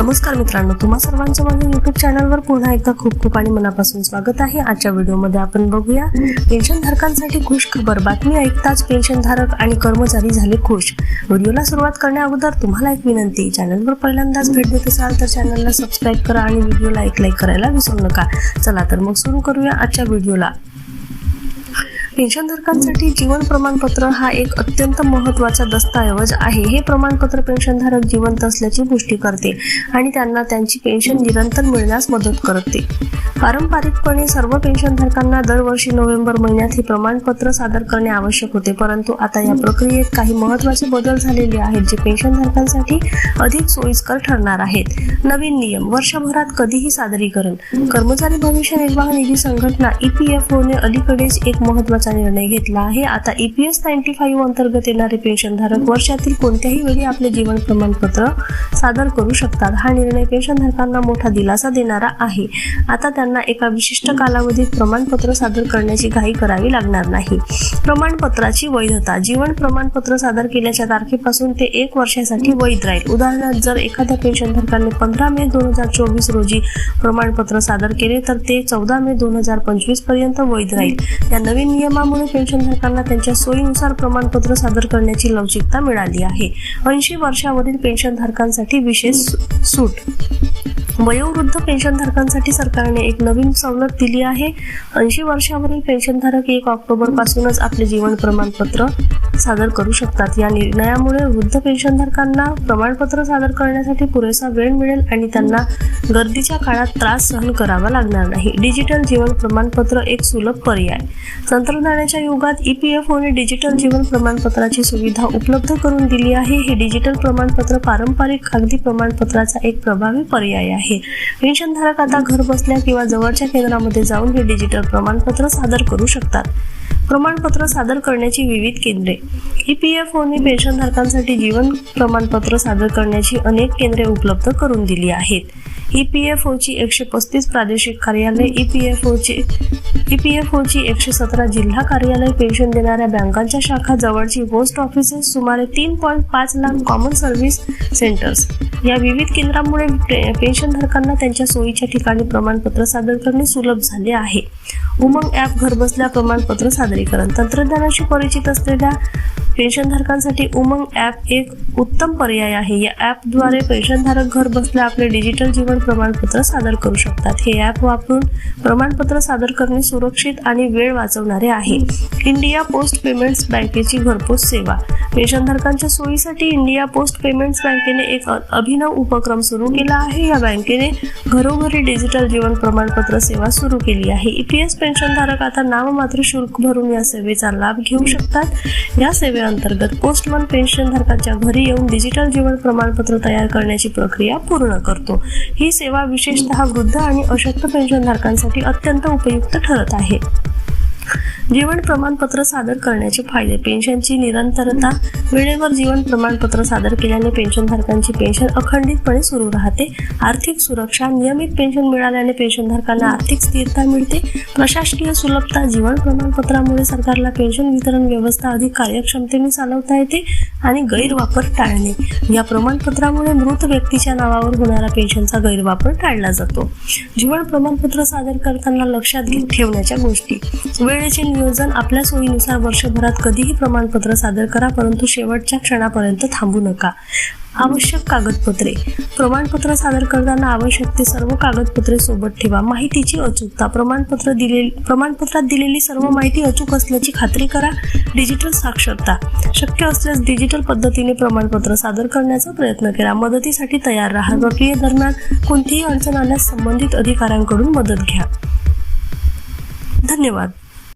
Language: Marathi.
नमस्कार मित्रांनो तुम्हा सर्वांचं माझ्या युट्यूब चॅनलवर पुन्हा एकदा खूप खूप आणि मनापासून स्वागत आहे. आजच्या व्हिडिओमध्ये आपण बघूया पेन्शन धारकांसाठी खुश खबर बातमी ऐकताच पेन्शन धारक आणि कर्मचारी झाले खुश. व्हिडिओला सुरुवात करण्या अगोदर तुम्हाला एक विनंती चॅनलवर पहिल्यांदाच भेट देत असाल तर चॅनलला सबस्क्राईब करा आणि व्हिडिओला एक लाईक करायला विसरू नका. चला तर मग सुरू करूया आजच्या व्हिडिओला. पेन्शनधारकांसाठी जीवन प्रमाणपत्र हा एक अत्यंत महत्त्वाचा दस्तऐवज आहे. हे प्रमाणपत्र पेन्शनधारक जिवंत असल्याची पुष्टी करते आणि त्यांना त्यांची पेन्शन निरंतर मिळण्यास मदत करते. पारंपरिकपणे सर्व पेन्शनधारकांना दरवर्षी नोव्हेंबर महिन्यात हे प्रमाणपत्र सादर करणे आवश्यक होते. परंतु आता या प्रक्रियेत काही महत्त्वाचे बदल झालेले आहेत जे पेन्शनधारकांसाठी अधिक सोयीस्कर ठरणार आहेत. नवीन नियम वर्षभरात कधीही सादरीकरण कर्मचारी भविष्य निर्वाह निधी संघटना ईपीएफओने अलीकडेच एक महत्त्वाचा निर्णय घेतला आहे. आता ईपीएस नाईन्टी फाईव्ह अंतर्गत येणारे पेन्शनधारक वर्षातील कोणत्याही वेळी आपले जीवन प्रमाणपत्र सादर करू शकतात. हा निर्णय पेन्शनधारकांना मोठा दिलासा देणारा आहे. आता त्यांना एका विशिष्ट कालावधीत प्रमाणपत्र सादर करण्याची घाई करावी लागणार नाही. प्रमाणपत्राची वैधता. जीवन प्रमाणपत्र सादर केल्याच्या तारखेपासून ते एक वर्षासाठी वैध राहील. उदाहरणार्थ जर एखाद्या पेन्शनधारकाने पंधरा मे दोन हजार चोवीस रोजी प्रमाणपत्र सादर केले तर ते चौदा मे दोन हजार पंचवीसपर्यंत वैध राहील. या नवीन नियमामुळे पेन्शनधारकांना त्यांच्या सोयीनुसार प्रमाणपत्र सादर करण्याची लवचिकता मिळाली आहे. ऐंशी वर्षावरील पेन्शनधारकांसाठी विशेष सूट. वयोवृद्ध पेन्शनधारकांसाठी सरकारने एक नवीन सवलत दिली आहे. ऐंशी वर्षावरील पेन्शनधारक एक ऑक्टोबर पासूनच आपले जीवन प्रमाणपत्र सादर करू शकतात. या निर्णयामुळे वृद्ध पेन्शनधारकांना प्रमाणपत्र सादर करण्यासाठी पुरेसा वेळ मिळेल आणि त्यांना गर्दीच्या काळात त्रास सहन करावा लागणार नाही. डिजिटल जीवन प्रमाणपत्र एक सुलभ पर्याय. तंत्रज्ञानाच्या युगात ई पी एफ ओने डिजिटल जीवन प्रमाणपत्राची सुविधा उपलब्ध करून दिली आहे. हे डिजिटल प्रमाणपत्र पारंपरिक कागदी प्रमाणपत्राचा एक प्रभावी पर्याय आहे. पेन्शनधारक आता घर बसल्या किंवा जवळच्या केंद्रामध्ये जाऊन हे डिजिटल प्रमाणपत्र सादर करू शकतात. प्रमाणपत्र सादर करण्याची विविध केंद्रे. ई पी एफ ओने पेन्शनधारकांसाठी जीवन प्रमाणपत्र सादर करण्याची अनेक केंद्रे उपलब्ध करून दिली आहेत. ई पी एफ ओची एकशे पस्तीस प्रादेशिक कार्यालय ई पी एफ ओची ई पी एफ ओची एकशे सतरा जिल्हा कार्यालय पेन्शन देणाऱ्या बँकांच्या शाखा जवळची पोस्ट ऑफिसेस सुमारे तीन पॉईंट पाच लाख कॉमन सर्व्हिस सेंटर्स या विविध केंद्रामुळे पे- पेन्शनधारकांना त्यांच्या सोयीच्या ठिकाणी प्रमाणपत्र सादर करणे सुलभ झाले आहे. उमंग ॲप घरबसल्या प्रमाणपत्र सादरीकरण तंत्रज्ञानाशी परिचित असलेल्या पेन्शनधारकांसाठी उमंग ॲप एक उत्तम पर्याय आहे. या ॲपद्वारे पेन्शनधारक घर बसल्या आपले डिजिटल जीवन प्रमाणपत्र सादर करू शकतात. हे ॲप वापरून प्रमाणपत्र सादर करणे सुरक्षित आणि वेळ वाचवणारे आहे. इंडिया पोस्ट पेमेंट्स बँकेची घरपोच सेवा. पेन्शनधारकांच्या सोयीसाठी इंडिया पोस्ट पेमेंट्स बँकेने एक अभिनव उपक्रम सुरू केला आहे. या बँकेने घरोघरी डिजिटल जीवन प्रमाणपत्र सेवा सुरू केली आहे. ई पी एस पेन्शनधारक आता नाममात्र शुल्क भरून या सेवेचा लाभ घेऊ शकतात. या सेवे अंतर्गत पोस्टमन पेन्शनधारकांच्या घरी येऊन डिजिटल जीवन प्रमाणपत्र तयार करण्याची प्रक्रिया पूर्ण करतो. ही सेवा विशेषतः वृद्ध आणि अशक्त पेन्शनधारकांसाठी अत्यंत उपयुक्त ठरत आहे. जीवन प्रमाणपत्र सादर करण्याचे फायदे. पेन्शनची निरंतरता वेळेवर जीवन प्रमाणपत्र सादर केल्याने पेन्शनधारकांची पेन्शन अखंडितपणे सुरू राहते. आर्थिक सुरक्षा नियमित पेन्शन मिळाल्याने पेन्शनधारकांना आर्थिक स्थिरता मिळते. प्रशासकीय सुलभता जीवन प्रमाणपत्रामुळे सरकारला पेन्शन वितरण व्यवस्था अधिक कार्यक्षमतेने चालवता येते आणि गैरवापर टाळणे. या प्रमाणपत्रामुळे मृत व्यक्तीच्या नावावर होणारा पेन्शनचा गैरवापर टाळला जातो. जीवन प्रमाणपत्र सादर करताना लक्षात घेऊन ठेवण्याच्या गोष्टी. वेळ वेळेचे नियोजन आपल्या सोयीनुसार वर्षभरात कधीही प्रमाणपत्र सादर करा परंतु शेवटच्या क्षणापर्यंत थांबू नका. आवश्यक कागदपत्रे. प्रमाणपत्र सादर करताना आवश्यक ते सर्व कागदपत्रे सोबत ठेवा. माहितीची अचूकता. प्रमाणपत्र दिले प्रमाणपत्रात दिलेली सर्व माहिती अचूक असल्याची खात्री करा. डिजिटल साक्षरता. शक्य असल्यास डिजिटल पद्धतीने प्रमाणपत्र सादर करण्याचा प्रयत्न करा. मदतीसाठी तयार राहा. प्रक्रियेदरम्यान कोणतीही अडचण आल्यास संबंधित अधिकाऱ्यांकडून मदत घ्या. धन्यवाद.